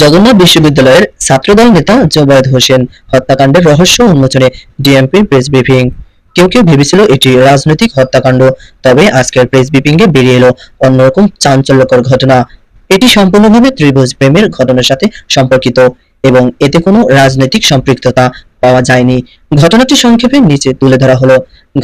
জগন্নাথ বিশ্ববিদ্যালয়ের ছাত্রদল নেতা জোবায়েদ হোসেন হত্যাকাণ্ডের রহস্য উন্মোচনে ডিএমপির প্রেস ব্রিফিং। কেউ কেউ ভেবেছিল এটি রাজনৈতিক হত্যাকাণ্ড, তবে আজকের প্রেস ব্রিফিংয়ে বেরিয়ে এলো অন্যরকম চাঞ্চল্যকর ঘটনা। এটি সম্পূর্ণভাবে ত্রিভুজ প্রেমের ঘটনার সাথে সম্পর্কিত, এবং এতে কোনো রাজনৈতিক সম্পৃক্ততা পাওয়া যায়নি। ঘটনাটি সংক্ষেপে নিচে তুলে ধরা হলো।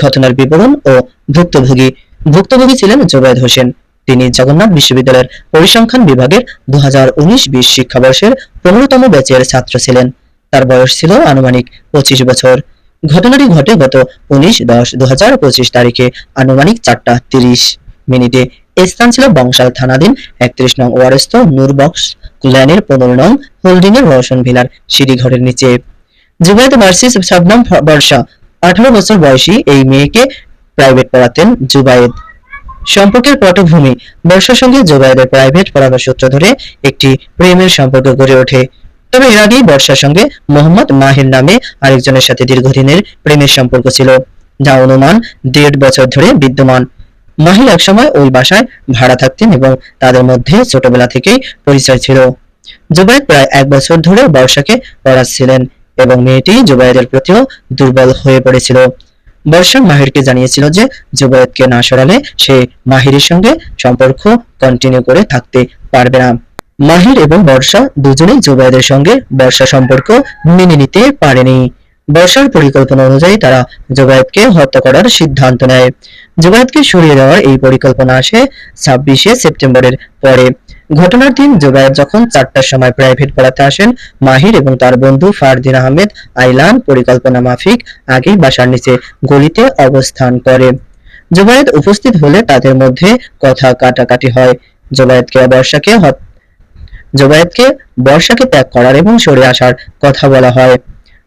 ঘটনার বিবরণ ও ভুক্তভোগী। ভুক্তভোগী ছিলেন জোবায়েদ হোসেন। তিনি জগন্নাথ বিশ্ববিদ্যালয়ের পরিসংখ্যান বিভাগের দু হাজার উনিশ বিশ শিক্ষাবর্ষের পনেরোতম ব্যাচের ছাত্র ছিলেন। তার বয়স ছিল আনুমানিক পঁচিশ বছর। ঘটনাটি ঘটে গত উনিশ দশ দু হাজার পঁচিশ তারিখে আনুমানিক চারটা তিরিশ মিনিটে। স্থান ছিল বংশাল থানাধীন একত্রিশ নং ওয়ারেস্ত নূরবক্স ল্যানের পনেরো নং হোল্ডিং এর রওশন ভিলার সিঁড়িঘরের নিচে। জুবাইদ মার্সিস শবনম বর্ষা, আঠারো বছর বয়সী এই মেয়েকে প্রাইভেট পড়াতেন জুবায়েদ সম্পর্কের পটভূমি বর্ষার সঙ্গে জোবায়েদের প্রাইভেট পড়ানোর সূত্র ধরে একটি প্রেমের সম্পর্ক গড়ে ওঠে। তবে এর আগেই বর্ষার সঙ্গে মোহাম্মদ মাহির নামে আরেকজনের সাথে দীর্ঘদিনের প্রেমের সম্পর্ক ছিল, যা অনুমান দেড় বছর ধরে বিদ্যমান। মাহির একসময় ওই বাসায় ভাড়া থাকতেন এবং তাদের মধ্যে ছোটবেলা থেকেই পরিচয় ছিল। জুবায়েদ প্রায় এক বছর ধরে বর্ষাকে পড়াচ্ছিলেন এবং মেয়েটি জুবায়েদের প্রতিও দুর্বল হয়ে পড়েছিল। বর্ষা মাহিরকে জানিয়েছিল যে জুবায়েদকে না সরালে সে মাহিরের সঙ্গে সম্পর্ক কন্টিনিউ করে থাকতে পারবে না। মাহির এবং বর্ষা দুজনেই জুবায়েদের সঙ্গে বর্ষা সম্পর্ক মেনে নিতে পারেনি। বর্ষার পরিকল্পনা অনুযায়ী তারা জুবায়েদকে হত্যা করার সিদ্ধান্ত নেয়। জুবায়েদকে সরিয়ে দেওয়ার এই পরিকল্পনা আসে ছাব্বিশে সেপ্টেম্বরের পরে। ঘটনার দিন জুবায়েদ যখন চারটার সময় প্রাইভেট পড়াতে আসেন, মাহির এবং তার বন্ধু ফারদিন আহমেদ আইলান পরিকল্পনা মাফিক আগেই বাসার নিচে গলিতে অবস্থান করে। জুবায়েদ উপস্থিত হলে তাদের মধ্যে কথা কাটাকাটি হয়। জুবায়েদকে বর্ষাকে জুবায়েদকে বর্ষাকে ত্যাগ করার এবং সরে আসার কথা বলা হয়।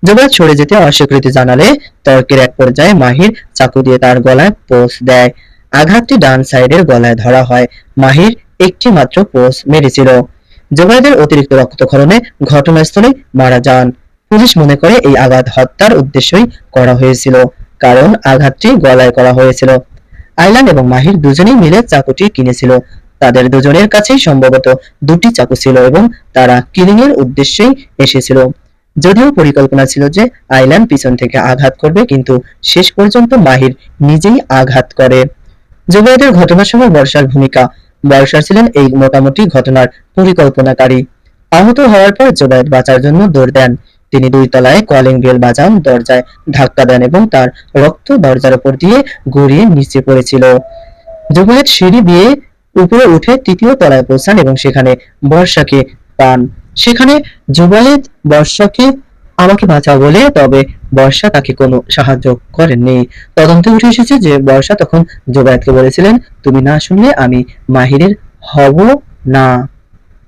জুবায়েদ সরে যেতে অস্বীকৃতি জানালে তর্কের এক পর্যায়ে মাহির চাকু দিয়ে তার গলায় পোষ দেয়। আঘাতটি ডান সাইডের গলায় ধরা হয়। মাহির একটি মাত্র পোষ মেরেছিল। জুবায়েদের অতিরিক্ত রক্তক্ষরণে ঘটনাস্থলে মারা যান। পুলিশ মনে করে এই আঘাত হত্যার উদ্দেশ্যই করা হয়েছিল, কারণ আঘাতটি গলায় করা হয়েছিল। আইলান এবং মাহির দুজনেই মিলে চাকুটি কিনেছিল। তাদের দুজনের কাছেই সম্ভবত দুটি চাকু ছিল এবং তারা কিলিং এর উদ্দেশ্যেই এসেছিল। যদিও পরিকল্পনা ছিল যে আইলান পিছন থেকে আঘাত করবে, কিন্তু শেষ পর্যন্ত মাহির নিজেই আঘাত করে। জুবাইদের ঘটনার সময় বর্ষার ভূমিকা বর্ষা ছিলেন এই মোটামুটি ঘটনার পরিকল্পনাকারী। আহত হওয়ার পর জুবাইদ বাঁচার জন্য দৌড় দেন। তিনি দুই তলায় কলিং বেল বাজান, দরজায় ধাক্কা দেন এবং তার রক্ত দরজার উপর দিয়ে গড়িয়ে নিচে পড়েছিল। জুবাইদ সিঁড়ি দিয়ে উপরে উঠে তৃতীয় তলায় পৌঁছান এবং সেখানে বর্ষাকে পান। সেখানে জুবাইদ বর্ষাকে আমাকে বাঁচাও বলে, তবে বর্ষা তাকে কোনো সাহায্য করেননি। তদন্তে উঠে এসেছে যে বর্ষা তখন জুবায়েদকে বলেছিলেন, তুমি না শুনলে আমি মাহিরের হব না।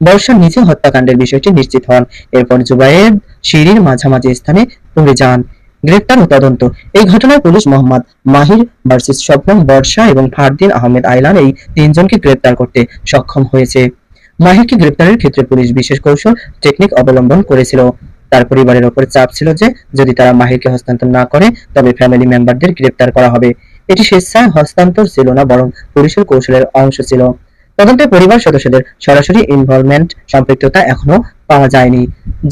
বর্ষা নিজে হত্যাকাণ্ডের বিষয়টি নিশ্চিত হন। এরপর জুবায়েদ সিঁড়ির মাঝামাঝি স্থানে পড়ে যান। গ্রেপ্তার ও তদন্ত। এই ঘটনায় পুলিশ মোহাম্মদ মাহির ভার্সেস স্বপ্ন বর্ষা এবং ফারদিন আহমেদ আইলান এই তিনজনকে গ্রেপ্তার করতে সক্ষম হয়েছে। মাহিরকে গ্রেপ্তারের ক্ষেত্রে পুলিশ বিশেষ কৌশল, টেকনিক অবলম্বন করেছিল। তার পরিবারের ওপর চাপ ছিল যে যদি তারা মাহিরকে হস্তান্তর না করে, তবে ফ্যামিলি মেম্বারদের গ্রেপ্তার করা হবে। এটি স্বেচ্ছায় হস্তান্তর ছিল না, বরং পুলিশের কৌশলের অংশ ছিল। তদন্তে পরিবার সদস্যদের সরাসরি ইনভলভমেন্ট সম্পৃক্ততা এখনও পাওয়া যায়নি।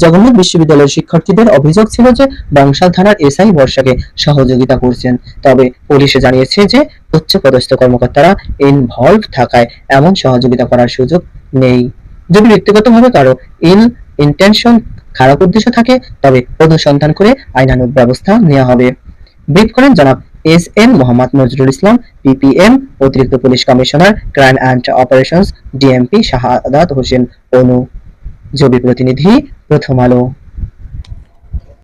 জগন্নাথ বিশ্ববিদ্যালয়ের শিক্ষার্থীদের অভিযোগ ছিল যে বংশাল থানার এসআই বর্ষাকে সহযোগিতা করছেন। তবে পুলিশে জানিয়েছে যে উচ্চপদস্থ কর্মকর্তারা ইনভলভ থাকায় এমন সহযোগিতা করার সুযোগ নেই। যদি ব্যক্তিগতভাবে কারও ইল ইন্টেনশন খারাপ উদ্দেশ্য থাকে, তবে অনুসন্ধান করে আইনানুগ ব্যবস্থা নেওয়া হবে। ব্রিফ করেন জনাব S M Mohammad Nazrul Islam PPM অতিরিক্ত police commissioner, crime and operations DMP Shahadat Hossain, অনু। জবি প্রতিনিধি, প্রথম আলো।